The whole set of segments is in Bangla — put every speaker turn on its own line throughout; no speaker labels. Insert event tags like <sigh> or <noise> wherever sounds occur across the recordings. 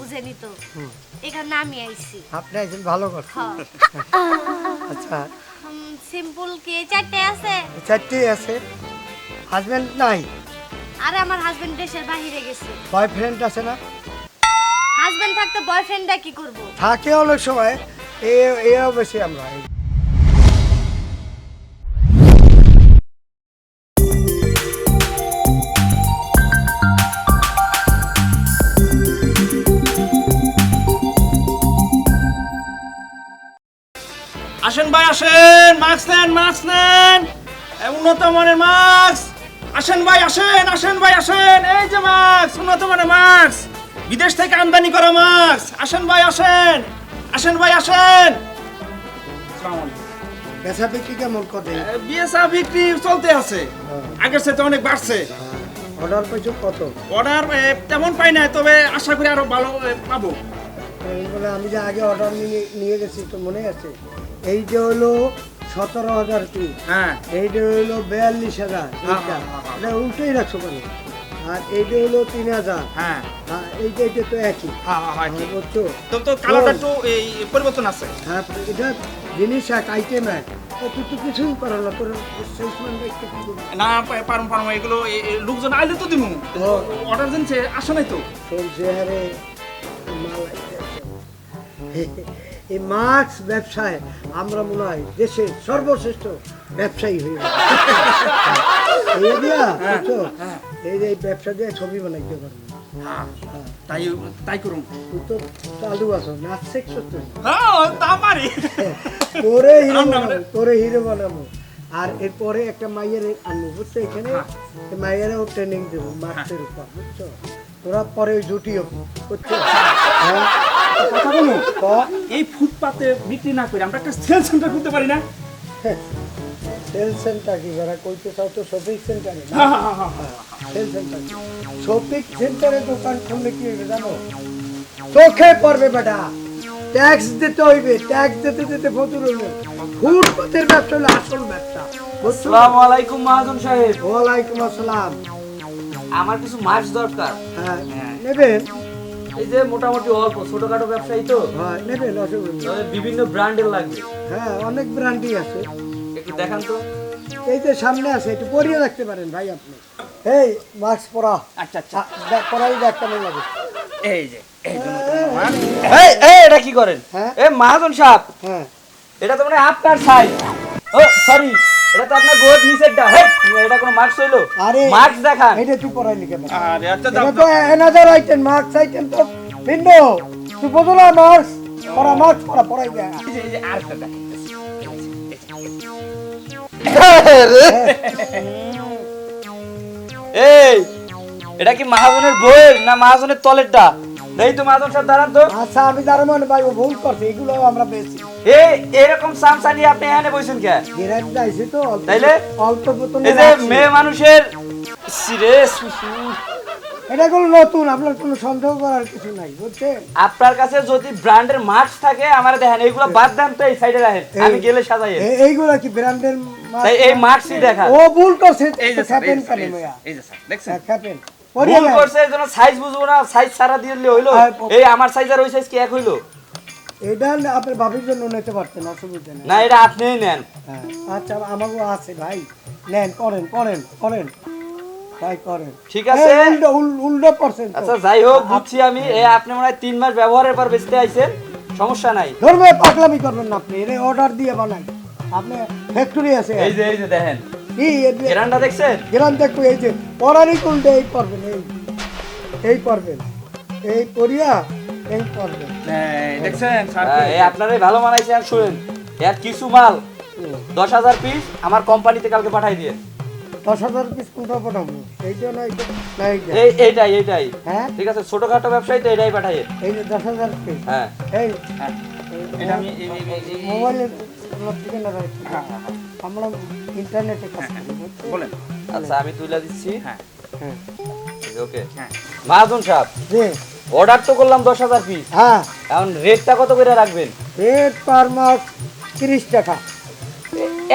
বুঝেনি তো? এখানে আমি আইছি।
আপনি একজন ভালো কথা।
হ্যাঁ।
আচ্ছা।
সিম্পল কি? চারটে আছে?
চারটে আছে। হাজবেন্ড নাই?
আরে আমার হাজবেন্ড দেশের বাইরে গেছে।
বয়ফ্রেন্ড আছে না?
হাজবেন্ড থাকতে বয়ফ্রেন্ডটা কি করব?
থাকে অনেক সময়। এ এ অবশ্যই আমরা
আসেন ভাই আসেন। মাস্ক নেন মাস্ক নেন। উন্নত মানের মাস্ক। আসেন ভাই আসেন আসেন ভাই আসেন। এই যে মাস্ক উন্নত মানের মাস্ক। বিদেশ থেকে আমদানি করা মাস্ক। আসেন ভাই আসেন। আসেন ভাই আসেন।
বেচা বিক্রি কেমন করে
বিএসআ বিক্রি চলতে আছে। আগের সাথে অনেক বাড়ছে।
অর্ডার পেয়েছ কত?
অর্ডার তেমন পাই না তবে আশা করি আরও ভালো পাবো।
এইগুলো আমি যে আগে অর্ডার নিয়ে নিয়ে গেছি তো মনে আছে? এই যে হলো সতেরো হাজার পিস
হ্যাঁ।
এইটা হলো বিয়াল্লিশ হাজার
হ্যাঁ, হ্যাঁ, হ্যাঁ।
এটা উল্টোই রাখছো কেন? আর এইটা হলো তিন হাজার।
হ্যাঁ।
এইটা এইটা তো একই। বুঝছ?
তো তো কালারটা একটু এই পরিবর্তন আছে।
হ্যাঁ এটা জিনিস এক আইটেম এক। তুই তো কিছুই পারো না তোর
না পারুম পারুম এগুলো লোকজন আইলে তো দিমু। অর্ডার দিনছে আসে নাই তো?
মাল। এই মাস্ক ব্যবসায় আমরা মনে হয় দেশের সর্বশ্রেষ্ঠ ব্যবসায়ী হয়ে গেছি। এই বুঝছ? এই যে এই ব্যবসা দিয়ে ছবি বানাইতে পারব।
হ্যাঁ তাই তাই করুন।
তুই তো চালু আছো নাচ শিখছো তুই
হ্যাঁ তা পারি
তোরে হিরো
আমরা-
বানাবো তোরে হিরো বানাবো। আর এরপরে একটা মাইয়ের আনব বুঝছ এখানে? মাইয়েরও ট্রেনিং দেবো উপর বুঝছ? তোরা পরে জুটি হবি বুঝছ? হ্যাঁ।
কথা বলুন।
ক
এই ফুটপাতে বিক্রি না করে আমরা একটা সেল সেন্টার করতে পারি না?
সেল সেন্টার কি যারা কইতে চাও তো শপিং সেন্টারে
হ্যাঁ হ্যাঁ হ্যাঁ
সেল সেন্টার শপিং সেন্টারে দোকান খুললে কি হবে জানো? চোখে পড়বে বেটা। ট্যাক্স দিতে হইবে ট্যাক্স দিতে দিতে ফতুর হইবে। ফুটপাতের ব্যবসা হলো আসল ব্যবসা।
আসসালামু আলাইকুম মহাজন সাহেব।
ওয়ালাইকুম আসসালাম।
আমার কিছু মাছ দরকার।
হ্যাঁ। নেবেন?
এই যে মোটামুটি অল্প ছোটখাটো ব্যবসায়ী তো?
হ্যাঁ নেবেন অসুবিধা
বিভিন্ন ব্র্যান্ডের লাগবে।
হ্যাঁ অনেক ব্র্যান্ডই আছে।
একটু দেখান তো।
এই যে সামনে আছে একটু পরিয়ে রাখতে পারেন ভাই আপনি। এই মাস্ক পরা।
আচ্ছা আচ্ছা।
পরাই দেখ কেমন লাগে।
এই যে এই
এই। এই এটা কি করেন?
হ্যাঁ?
এ মহাজন সাহেব।
হ্যাঁ।
এটা তো মানে আপনার সাইজ ও সরি এটা তো আপনার নিচেরটা। হেই এটা কোনো মার্কস হইল?
আরে
মার্কস দেখান।
এটা তুই
আরে আচ্ছা দাও
তো অ্যানাদার আইটেম মার্কস আইটেম তো। ভিন্ন তুই না মার্কস পরা মার্কস পরা পরাই দে
দেখ
এই এটা কি মহাজনের বইয়ের না মহাজনের তলেরটা? এই তো মহাজন সাহেব দাঁড়ান তো।
আচ্ছা আমি যারা মনে ভাই ও ভুল করছি এগুলো আমরা বেশি
এই এরকম আপনি এখানে বসেন কে?
গিরাজ যাইছি তো
তাইলে?
অল্প
এই যে মেয়ে মানুষের সিরে সুসু
এটা কোনো নতুন আপনার কোনো সন্দেহ করার কিছু নাই বুঝছেন?
আপনার কাছে যদি ব্র্যান্ডের মাস্ক থাকে আমার দেখেন এইগুলো বাদ দেন তো এই সাইডে রাখেন আমি গেলে সাজাই
এইগুলা কি ব্র্যান্ডের
তাই এই মাস্কই দেখা।
ও ভুল করছে
এই যে স্যার, এই যে স্যার,
কেন
এই যে স্যার, এই দেখছেন?
ভুল করছে সাইজ বুঝব না সাইজ সারা দিলে হইল।
হ্যাঁ,
এই আমার সাইজ আর ওই সাইজ কি এক হইল?
এটা আপনার ভাবির জন্য নিতে পারতেন অসুবিধা নেই।
না এটা আপনিই নেন।
হ্যাঁ, আচ্ছা আমাকেও আছে ভাই। নেন করেন করেন করেন।
ঠিক আছে।
উল্টো তো।
আচ্ছা যাই হোক বুঝছি আমি। এ আপনি মনে হয় তিন মাস ব্যবহারের পর বেচতে আইছেন। সমস্যা নাই।
ধরবে পাগলামি করবেন না আপনি। অর্ডার দিয়ে বানাই। আপনি ফ্যাক্টরি আছে।
এই যে এই যে দেখেন।
কি
গ্যারান্ডা দেখছেন?
গেলাম দেখো এই যে পরারই উল্টে এই করবেন এই। এই করবেন এই করিয়া এই করবেন।
এই, দেখছেন
এই আপনারাই ভালো মানাইছে আর শুনেন এর কিছু মাল দশ হাজার পিস আমার কোম্পানিতে কালকে পাঠাই দিয়ে।
দশ হাজার পিস কোনটা পাঠাবো? এইটা না
এই এইটাই এইটাই।
হ্যাঁ?
ঠিক আছে ছোটখাটো ব্যবসায়ী তো এটাই পাঠাই
এই যে দশ হাজার পিস
হ্যাঁ।
এই
হ্যাঁ, এটা আমি এই- এই- এই- এই-
মোবাইলের আমরা ইন্টারনেটে কাজ করি
বলেন।
আচ্ছা আমি তুলে দিচ্ছি।
হ্যাঁ।
হ্যাঁ
ওকে।
হ্যাঁ।
মাহাজন সাহেব
যে
অর্ডার তো করলাম দশ হাজার পিস
হ্যাঁ।
এখন রেটটা কত করে রাখবেন?
রেট পার মাস তিরিশ টাকা।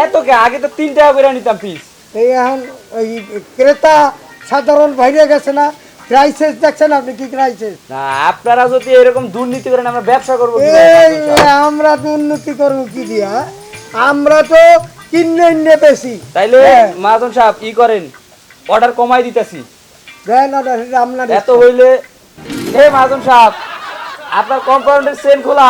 এত কে? আগে তো তিন টাকা করে নিতাম পিস
এই এখন ওই ক্রেতা সাধারণ বাইরে গেছে না ক্রাইসিস দেখছেন আপনি কি ক্রাইসিস
না আপনারা যদি এরকম দুর্নীতি করেন আমরা ব্যবসা করব
এই আমরা তো উন্নতি করব কি দিয়া? আমরা তো কিনে নিয়ে বেশি
তাইলে
হ্যাঁ।
মাহাজন সাহেব ই করেন অর্ডার কমাই দিতেছি।
দেন অর্ডার আপনার
এত হইলে হে মাহাজন সাহেব আপনার কম্পাউন্ডের চেন খোলা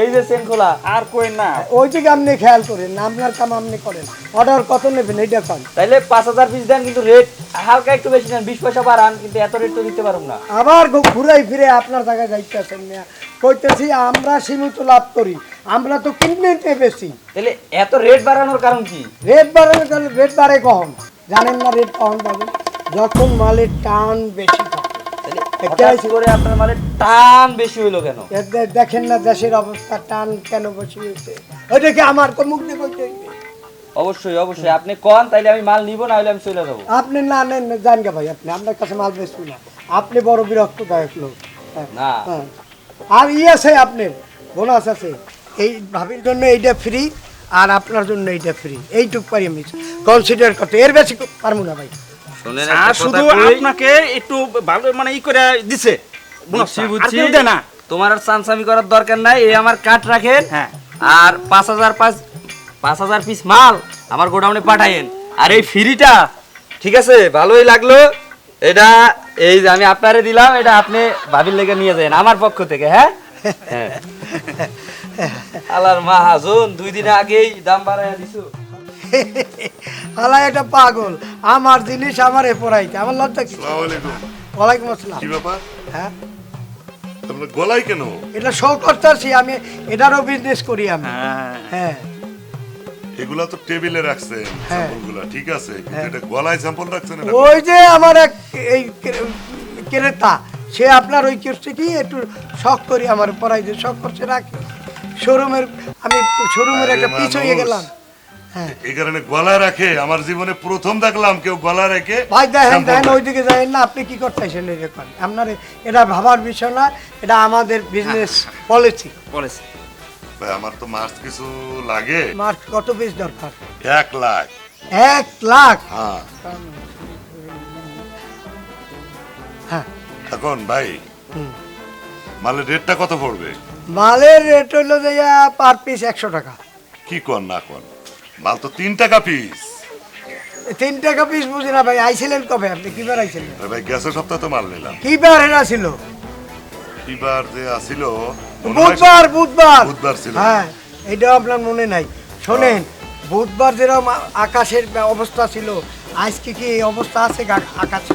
এই যে চেন খোলা।
আর কই না।
ওই দিকে আপনি খেয়াল করেন আপনার কাম আপনি করেন। অর্ডার কত নেবেন এইটা কন।
তাইলে পাঁচ হাজার পিস দেন কিন্তু রেট হালকা একটু বেশি নেন বিশ পয়সা বাড়ান কিন্তু এত রেট তো দিতে পারুম না।
আবার ঘুরাই ফিরে আপনার জায়গায় যাইতেছেন মিয়া। কইতেছি আমরা সীমিত লাভ করি। আমরা তো কিনে বেশি।
তাহলে এত রেট বাড়ানোর কারণ কি?
রেট বাড়ানোর গেলে রেট বাড়ে কখন? জানেন না রেট কখন পাবেন যখন মালের টান বেশি থাকে।
করে আপনার মানে টান বেশি হইল কেন?
দেখেন না দেশের অবস্থা টান কেন বেশি হয়েছে? ওইটাকে আমার তো মুখ দিয়ে হইবে।
অবশ্যই অবশ্যই। আপনি কন তাইলে আমি মাল নিব না হলে আমি চলে যাব।
আপনি না নেন না, গে ভাই আপনি আপনার কাছে মাল বেচবি না। আপনি বড় বিরক্তদায়ক লোক। হ্যাঁ,
না।
হ্যাঁ। আর ই আছে আপনার বোনাস আছে। এই ভাবির জন্য এইটা ফ্রি আর আপনার জন্য এইটা ফ্রি এইটুক পারি আমি। কনসিডার করতে। এর বেশি পারব না ভাই।
আর শুধু আপনাকে একটু ভালো মানে ই করে দিছে।
বুঝছি
না।
তোমার আর চানসামি করার দরকার নাই। এই আমার কাঠ রাখেন।
হ্যাঁ।
আর পাঁচ হাজার পাঁচ পাঁচ হাজার পিস মাল আমার গোডাউনে পাঠাইন আর এই ফ্রিটা ঠিক আছে? ভালোই লাগল। এটা এই যে আমি আপনারে দিলাম এটা আপনি ভাবির লেগে নিয়ে যান আমার পক্ষ থেকে হ্যাঁ? <laughs> হ্যাঁ। আলার মাহাজন দুই দিন আগেই দাম বাড়াইয়া দিছো।
আলা এটা পাগল আমার জিনিস আমার এ পড়াইতে আমার লজ্জা কি
আসসালামু আলাইকুম।
ওয়ালাইকুম আসসালাম।
কি ব্যাপার?
হ্যাঁ?
গলায় কেন?
এটা শো করতেছি আমি এটারও বিজনেস করি আমি।
হ্যাঁ।
হ্যাঁ।
এগুলা তো টেবিলে রাখছেন
হ্যাঁ।
স্যাম্পলগুলা ঠিক আছে? কিন্তু এটা গলায় স্যাম্পল রাখছেন এটা
ওই যে আমার এক এই ক্রে- ক্রেতা সে আপনার ওই করছে কি একটু শখ করি আমার পড়াই যে শখ করছে রাখি। শোরুমের আমি শোরুমের
আরে
একটা পিছ হয়ে
মানুষ।
গেলাম। হ্যাঁ।
এই কারণে গলায় রাখে আমার জীবনে প্রথম দেখলাম কেউ গলায় রেখে
ভাই দেখেন দেখেন
রাখে।
ওইদিকে যাই না আপনি কি করতেছেন এই ব্যাপার আপনার এটা ভাবার বিষয় না এটা আমাদের বিজনেস পলিসি
বলেছে
ভাই আমার তো মাস কিছু লাগে।
মার্ক কত পিস দরকার?
এক লাখ।
এক লাখ?
হ্যাঁ।
হ্যাঁ।
এখন ভাই
হুম।
মালের রেটটা কত পড়বে?
মালের রেট হইল যে পার পিস একশো টাকা।
কি কর না কর? মাল তো তিন টাকা পিস
তিন টাকা পিস বুঝি না ভাই আইছিলেন কবে আপনি? কিবার আইছিলেন?
ভাই গ্যাসের সপ্তাহে তো মাল নিলাম।
কিবার হেরা ছিল?
কিবার যে আসিল
বুধবার বুধবার।
বুধবার ছিল।
হ্যাঁ এটাও আপনার মনে নাই। শোনেন বুধবার যেরকম আকাশের অবস্থা ছিল আজকে কি এই অবস্থা আছে আকাশে?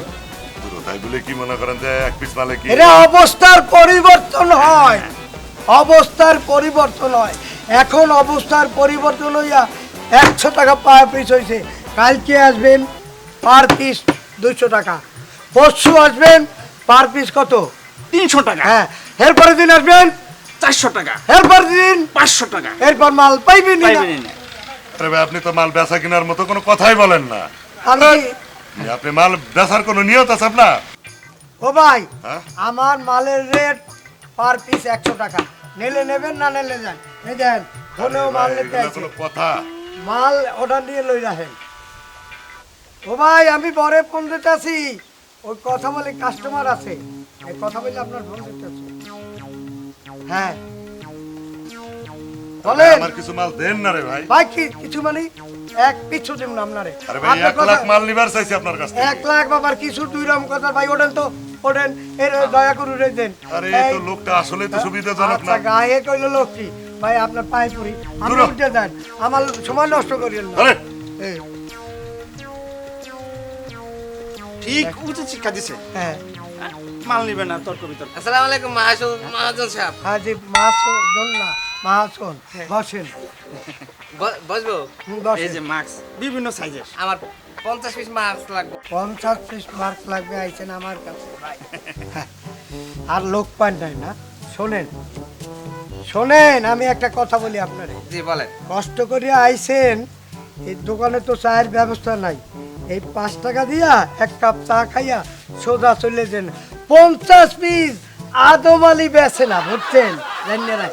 তাই বলে কি মনে করেন যে এক পিস মালে কি
এটা অবস্থার পরিবর্তন হয়। অবস্থার পরিবর্তন হয়। এখন অবস্থার পরিবর্তন হইয়া একশো টাকা পার পিস হয়েছে কালকে আসবেন পার পিস দুইশো টাকা। পরশু আসবেন পার পিস কত?
তিনশো টাকা।
হ্যাঁ এরপরে দিন আসবেন
চারশো টাকা।
এরপর দিন
পাঁচশো টাকা।
এরপর মাল পাইবেন
ভাই আপনি তো মাল বেচা কেনার মতো কোনো কথাই বলেন না। আপনি মাল বেচার কোনো নিয়ত আছে আপনার?
ও ভাই
হ্যাঁ?
আমার মালের রেট পার পিস একশো টাকা। নিলে নেবেন না নিলে যান। এই দেন ফোনেও মাল নিতে আছে
কথা।
মাল অর্ডার দিয়ে লই রাখেন। ও ভাই আমি বরে ফোন দিতেছি। ওই কথা বলে কাস্টমার আছে। এই কথা বলে আপনার ফোন দিতেছি। হ্যাঁ। বলেন।
আমার কিছু মাল দেন না রে ভাই।
ভাই কি কিছু মানে? এক পিছু দিব না আপনারে।
আরে ভাই
আপনার
এক লাখ মাল নিবার চাইছি আপনার কাছ
এক
থেকে
লাখ বাবার কিছু দুই রকম কথা ভাই ওঠেন তো ওঠেন এর দয়া করে উঠে দেন।
আরে এই তো লোকটা আসলে তো সুবিধাজনক না।
আচ্ছা গায়ে কইল লোক কি? ভাই আপনার পায়ে পড়ি। আমি উঠে দেন আমার সময় নষ্ট করিয়েন না।
আরে।
ঠিক উচিত শিক্ষা দিছে।
হ্যাঁ।
মাল নিবে না তর্ক বিতর্ক।
আসসালামু আলাইকুম মাহাজন মহাজন সাহেব।
হাজি মাসুন দোন না মাসুন বসেন।
বসবো?
এই যে মাস্ক বিভিন্ন সাইজের।
আমার পঞ্চাশ পিস মাছ লাগবে।
পঞ্চাশ পিস মার্ক লাগবে আইছেন আমার কাছে। ভাই আর লোক পান নাই না? শোনেন শোনেন আমি একটা কথা বলি আপনারে।
জি বলেন।
কষ্ট করে আইছেন এই দোকানে তো চায়ের ব্যবস্থা নাই। এই পাঁচ টাকা দিয়া এক কাপ চা খাইয়া সোজা চলে যান। পঞ্চাশ পিস আদম আলী বেছে না বুঝছেন? জানিয়ে রাখ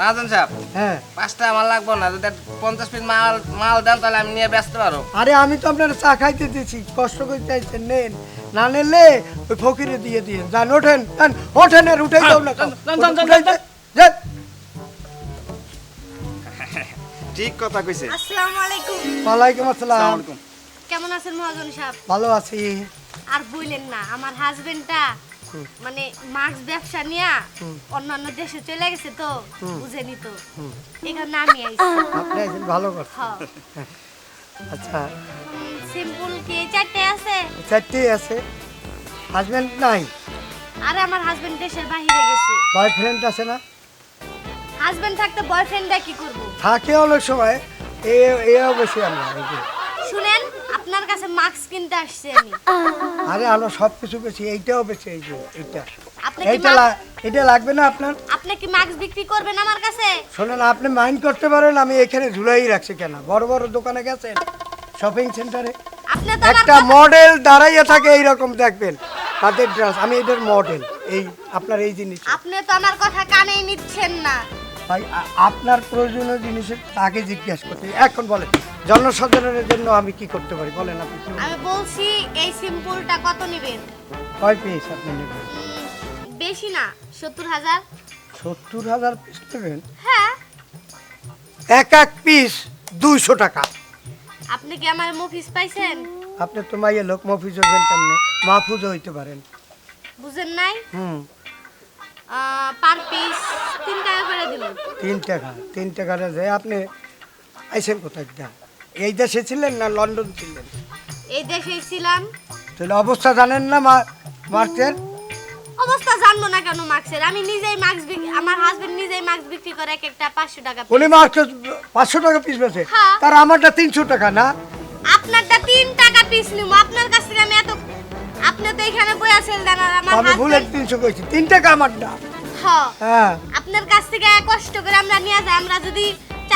মহাজন সাহেব
হ্যাঁ।
পাঁচটা আমার লাগবো না যদি পঞ্চাশ পিস মাল মাল দেন তাহলে আমি নিয়ে ব্যস্ত পারো
আরে আমি তো আপনার চা খাইতে দিয়েছি কষ্ট করে চাইছেন নেন। না নিলে ওই ফকিরে দিয়ে দিয়ে যান ওঠেন যান, ওঠেন আর উঠেই দাও না।
ঠিক কথা কইছে।
আসসালামু আলাইকুম।
ওয়ালাইকুম আসসালাম।
কেমন আছেন মহাজন সাহেব?
ভালো আছি।
আর বললেন না আমার হাজবেন্ডটা মানে মাস্ক ব্যবসা নিয়া অন্যান্য দেশে চলে গেছে তো বুঝেনি তো। এখানে আমি আইছি।
আপনি ভালো কথা।
হ্যাঁ।
আচ্ছা।
সিম্পল কি চারটে আছে?
চারটেই আছে। হাজবেন্ড নাই?
আরে আমার হাজবেন্ড দেশের বাইরে গেছে।
বয়ফ্রেন্ড আছে না?
হাজবেন্ড থাকতে বয়ফ্রেন্ডটা কি করব?
থাকে অনেক সময়। এ এ অবশ্যই আমরা এই যে।
শুনেন আপনার কাছে মাস্ক কিনতে আসছি আমি।
আরে আমরা সব কিছু বেশি এইটাও বেশি এই যে
আপনি কি
এইটা
মাস্ক-
লা- এটা লাগবে না আপনার?
আপনি কি মাস্ক বিক্রি করবেন আমার কাছে?
শোনেন আপনি মাইন্ড করতে পারেন আমি এখানে ঝুলাই রাখছি কেন? বড় বড় দোকানে গেছেন শপিং সেন্টারে
আপনি তো আমার
একটা
কথা-
মডেল দাঁড়াইয়া থাকে এইরকম দেখবেন। তাদের ড্রেস আমি এটার মডেল এই আপনার এই জিনিস
আপনি তো আমার কথা কানেই নিচ্ছেন না।
ভাই আ- আপনার প্রয়োজনীয় জিনিসের আগে জিজ্ঞাসা করতে এখন বলেন। জনসাধারণের জন্য আমি কি করতে পারি? বলেন আপনি কি
আমি বলছি এই সিম্পলটা কত নেবেন?
কয় পিস আপনি নেবেন?
বেশি না সত্তর হাজার।
সত্তর হাজার পিস নেবেন?
হ্যাঁ।
এক এক পিস দুইশো টাকা।
আপনি কি আমার মফিস পাইছেন?
আপনি তো মাইয়ে লোক মফিজ হবেন তেমনি মাহফুজ হইতে পারেন।
বুঝেন নাই?
হুম।
পার পিস তিন টাকা করে দিল
তিন টাকা তিন টাকাটা যে আপনি আইসেন কোথায়? দা এই দেশে ছিলেন না লন্ডন ছিলেন?
এই দেশে ছিলাম।
তাহলে অবস্থা জানেন না মার্কের
অবস্থা জানব না কেন মাস্কের আমি নিজেই মাস্ক আমার হাজবেন্ড নিজেই মাস্ক বিক্রি করে এক একটা পাঁচশো টাকা piece।
উনি মার্কেট পাঁচশো টাকা পিস বেছে
হ্যাঁ।
তার আমারটা তিনশো টাকা না?
আপনারটা তিন টাকা পিস নিব। আপনার কাছ থেকে আমি এত আপনি তো এখানে বই আছেন দেন আর আমার
আমি ভুলে
হাজবেন্ড
তিনশো কইছি। তিন টাকা আমারটা।
হ্যাঁ।
হ্যাঁ।
আপনার কাছ থেকে কষ্ট করে আমরা নিয়ে যাই। আমরা যদি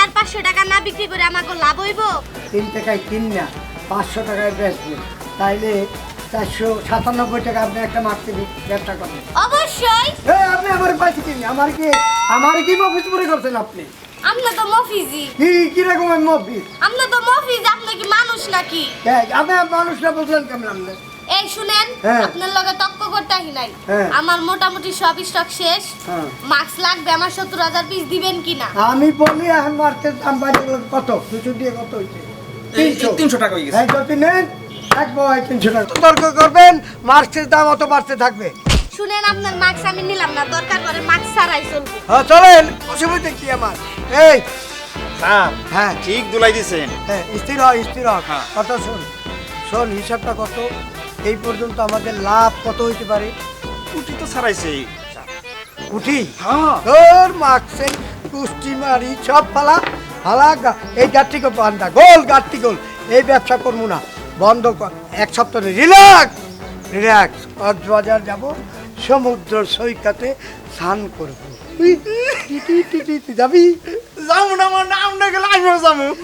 চার পাঁচশো টাকা না বিক্রি করে আমাকে লাভ হইব?
তিন টাকায় কিন না পাঁচশো টাকায় বেচবেন তাইলে চারশো সাতানব্বই টাকা আপনি একটা মার্কেটে ব্যবসা করেন।
অবশ্যই।
এই আপনি আমার পাইছে কিনি? আমার কি আমার কি মফিস পরে করছেন আপনি?
আমরা তো মফিজি
কি আমি মফিস
আমরা তো মফিজ আপনি কি মানুষ নাকি?
আপনি মানুষটা বুঝলেন কেমন আপনি?
এই শুনেন
হ্যাঁ।
আপনার লগে তক্ক করতে আহি নাই।
হ্যাঁ।
আমার মোটামুটি সব স্টক শেষ।
হ্যাঁ।
মাস্ক লাগবে আমার সত্তর হাজার পিস দিবেন কিনা?
আমি বলি এখন মার্কেট দাম বাড়ি কত? দুশো দিয়ে কত হয়েছে তিনশো।
টাকা হয়ে গেছে।
এই যদি নেন থাকব তিনশো টাকা। তর্ক করবেন মার্কেটের দাম অত বাড়তে থাকবে।
শুনেন আপনার মাস্ক আমি নিলাম না দরকার করে মাস্ক ছাড়াই চলবো।
হ্যাঁ চলেন অসুবিধা কি আমার? এই হ্যাঁ।
ঠিক দুলাই দিছেন।
হ্যাঁ স্থির হয় স্থির হয়
হ্যাঁ।
কত শোন। শোন হিসাবটা কত? এই পর্যন্ত আমাদের লাভ কত হইতে পারে?
কুটি তো ছাড়াইছে।
উঠি
হ্যাঁ।
তোর মার্কসে কুষ্টি মারি সব ফালা। ফালা গা- এই গাঠটিকে বান্ধা গোল গাঠটি গোল। এই ব্যবসা করব না। বন্ধ কর। এক সপ্তাহ রিল্যাক্স রিল্যাক্স কক্সবাজার যাব সমুদ্র সৈকতে স্নান করব। যাবি?
যাব না আমার নাম না গেলে আমিও যাব।